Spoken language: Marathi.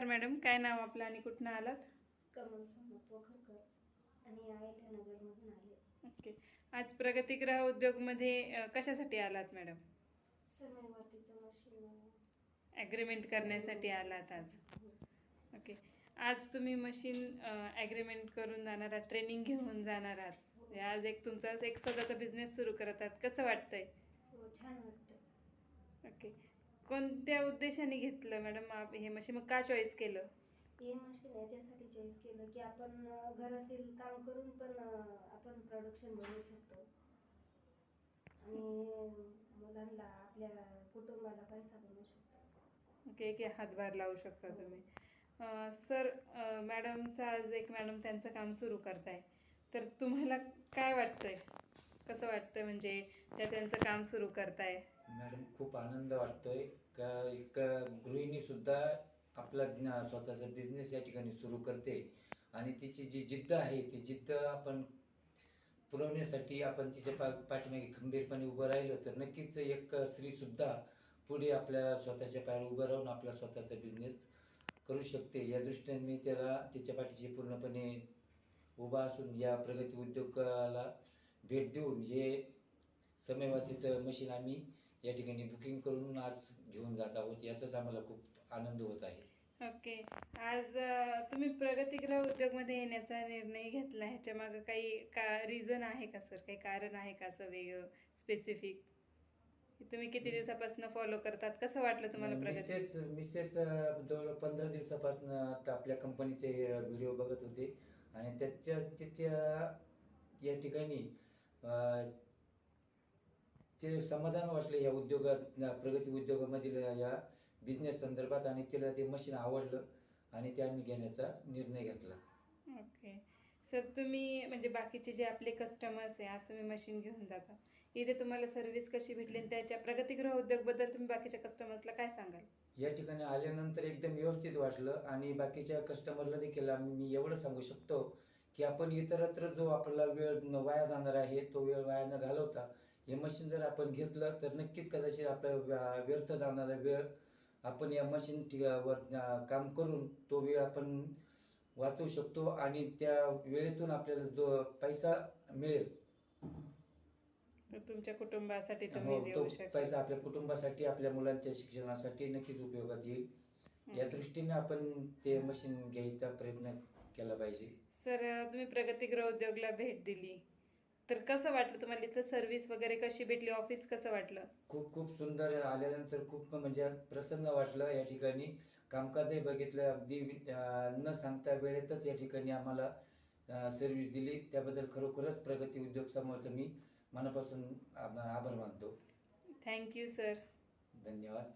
नमस्कार मॅडम काय नाव आपलं आणि कुठनं आलात? कमल वखरकर आणि आय टी नगरमधून आले. ओके. आज प्रगतीग्रह उद्योगमध्ये कशासाठी आलात मॅडम? समयवरतीचं मशीन ॲग्रीमेंट करण्यासाठी आलात आज. ओके. आज तुम्ही मशीन ॲग्रीमेंट करून जाणार आहात ट्रेनिंग घेऊन जाणार आहात. म्हणजे आज एक तुमचा एक स्वतःचा बिझनेस सुरू करत आहात. कसं वाटतंय? हो छान वाटतं ओके. कोणत्या उद्देशाने घेतलं मॅडम आप- हे मशीन? मग का चॉईस केलं? हे मशीन याच्यासाठी चॉईस केलं की आपण अं, घरातील काम करून पण अं, आपण प्रोडक्शन बनवू शकतो. आणि मुलांना आपल्या कुटुंबाला पैसा बनवू शकतो. ओके एक हातभार लावू शकता तुम्ही. अं, सर अं, मॅडमचं आज एक मॅडम त्यांचं काम सुरू करताय. तर तुम्हाला काय वाटतंय? कसं वाटतंय? म्हणजे त्या त्यांचं काम सुरू करताय. मॅडम खूप आनंद वाटतोय. का एक गृहिणी सुद्धा आपला स्वतःचा बिझनेस या ठिकाणी सुरू करते. आणि तिची जी जिद्द आहे ती जिद्द आपण पुरवण्यासाठी आपण तिच्या पा पाठीमागे खंबीरपणे उभं राहिलं तर नक्कीच एक स्त्री सुद्धा पुढे आपल्या स्वतःच्या पायावर उभं राहून आपला स्वतःचा बिझनेस करू शकते. या दृष्टीने मी त्याला तिच्या पाठीशी पूर्णपणे उभा असून या प्रगती उद्योगाला भेट देऊन हे समयवातीचं मशीन आम्ही या ठिकाणी बुकिंग करून आज घेऊन जात आहोत. याचाच आम्हाला खूप आनंद होत आहे. ओके आज तुम्ही प्रगतीग्रह उद्योगमध्ये येण्याचा निर्णय घेतला. ह्याच्या मागं काही का रिझन आहे का सर काही कारण आहे का असं वेगळं स्पेसिफिक तुम्ही किती दिवसापासून फॉलो करतात? कसं वाटलं तुम्हाला प्रगती? मिसेस मिसेस जवळ पंधरा दिवसापासून आता आपल्या कंपनीचे व्हिडिओ बघत होते. आणि त्याच्या त्याच्या या ठिकाणी ते समाधान वाटलं या उद्योगात प्रगती उद्योगामधील या बिझनेस संदर्भात आणि तिला ते मशीन आवडलं आणि ते आम्ही घेण्याचा निर्णय घेतला. ओके सर तुम्ही म्हणजे बाकीचे जे आपले कस्टमर्स आहे असं मी मशीन घेऊन जाता. इथे तुम्हाला सर्व्हिस कशी भेटली आणि त्याच्या प्रगतीगृह उद्योगबद्दल तुम्ही बाकीच्या कस्टमर्सला काय सांगाल? या ठिकाणी आल्यानंतर एकदम व्यवस्थित वाटलं आणि बाकीच्या कस्टमरला देखील आम्ही मी एवढं सांगू शकतो की आपण इतरत्र जो आपला वेळ वाया जाणार आहे तो वेळ वाया न घालवता हे मशीन जर आपण घेतलं तर नक्कीच कदाचित आपला व्या- व्यर्थ जाणारा वेळ आपण या मशीन वर काम करून तो वेळ आपण वाचवू शकतो आणि त्या वेळेतून आपल्याला जो पैसा मिळेल. तर तुमच्या कुटुंबासाठी हो, तुम्ही तो देऊ शकता. पैसा आपल्या कुटुंबासाठी आपल्या मुलांच्या शिक्षणासाठी नक्कीच उपयोगात येईल. या दृष्टीने आपण ते मशीन घ्यायचा प्रयत्न केला पाहिजे. सर तुम्ही प्रगतीगृह उद्योगला भेट दिली. तर कसं वाटलं तुम्हाला इथलं सर्व्हिस वगैरे कशी भेटली? ऑफिस कसं वाटलं? खूप खूप सुंदर आल्यानंतर खूप म्हणजे प्रसन्न वाटलं या ठिकाणी. कामकाजही बघितलं अगदी अं, न सांगता वेळेतच या ठिकाणी आम्हाला सर्व्हिस दिली. त्याबद्दल खरोखरच प्रगती उद्योग समोरचं मी मनापासून आभ- आभार मानतो. थँक्यू सर धन्यवाद.